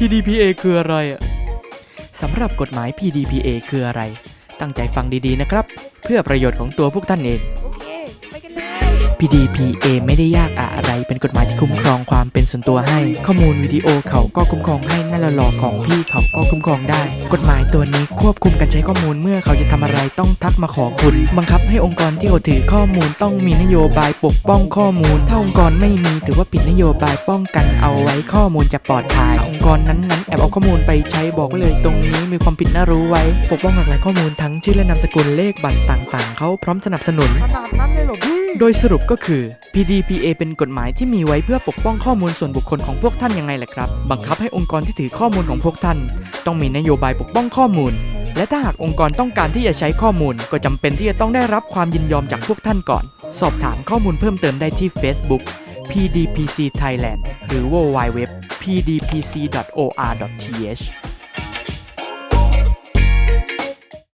PDPA คืออะไรอะสำหรับกฎหมาย PDPA คืออะไร ตั้งใจฟังดีๆนะครับ เพื่อประโยชน์ของตัวพวกท่านเอง โอเค ไปกันเลย PDPA ไม่ได้ยากอะไร เป็นกฎหมายที่คุ้มครองความเป็นส่วนตัวให้ ข้อมูลวิดีโอเขาก็คุ้มครองให้นั่นละหลอกของพี่เขาก็คุ้มครองได้ กฎหมายตัวนี้ควบคุมการใช้ข้อมูลเมื่อเขาจะทำอะไรต้องทักมาขอคุณ บังคับให้องค์กรที่เขาถือข้อมูลต้องมีนโยบายปกป้องข้อมูล ถ้าองค์กรไม่มีถือว่าผิดนโยบายป้องกันเอาไว้ข้อมูลจะปลอดภัยถ้าอง ค์กรนั้นๆแอบเอาข้อมูลไปใช้บอกไว้เลยตรงนี้มีความผิดน่ารู้ไว้ ปกป้องหลากหลายข้อมูลทั้งชื่อและนามสกุลเลขบัตรต่างๆ เขาพร้อมสนับสนุน ขนาดนั้นเลยเหรอพี่ โดยสรุปก็คือ PDPA เป็นกฎหมายที่มีไว้เพื่อปกป้องข้อมูลส่วนบุคคลของพวกท่านยังไงแหละครับ บังคับให้องค์กรที่ถือข้อมูลของพวกท่าน ต้องมีนโยบายปกป้องข้อมูล และถ้าหากองค์กรต้องการที่จะใช้ข้อมูล ก็จำเป็นที่จะต้องได้รับความยินยอมจากพวกท่านก่อน สอบถามข้อมูลเพิ่มเติมได้ที่ Facebook PDPC Thailand หรือ www pdpc.or.th